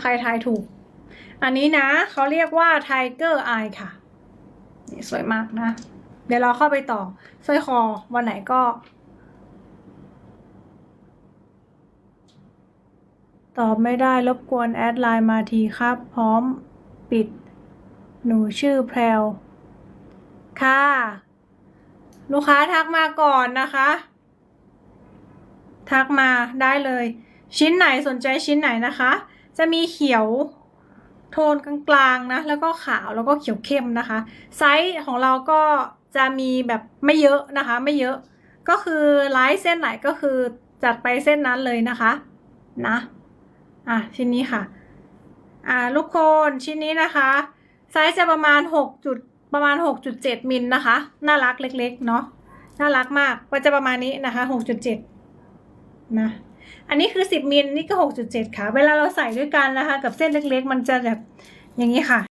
ใครทายถูก อันนี้นะเขาเรียกว่า Tiger Eye ค่ะ นี่สวยมากนะ เดี๋ยวเราเข้าไปต่อสร้อยคอวันไหนก็ ตอบไม่ได้รบกวนแอดไลน์มาทีครับ พร้อมปิด หนูชื่อแพรวค่ะ ลูกค้าทักมาก่อนนะคะ ทักมาได้เลย ชิ้นไหนสนใจชิ้นไหนนะคะ จะมีเขียวโทนกลางๆนะ แล้วก็ขาวแล้วก็เขียวเข้มนะคะ ไซส์ของเราก็จะมีแบบไม่เยอะนะคะ ไม่เยอะ ก็คือไลท์เส้นไหนก็คือจัดไปเส้นนั้นเลยนะคะ นะ อะชิ้นนี้ค่ะ อ่าลูกโคนชิ้นนี้นะคะ ไซส์จะประมาณ6จุดประมาณ 6.7 มิลนะคะ น่ารักเล็ก ๆ เนาะ น่ารักมาก ก็จะประมาณนี้นะคะ 6.7 นะ อันนี้คือ 10มิลนี่ก็ 6.7 ค่ะ เวลาเราใส่ด้วยกันนะคะ กับเส้นเล็กๆ มันจะแบบอย่างนี้ค่ะ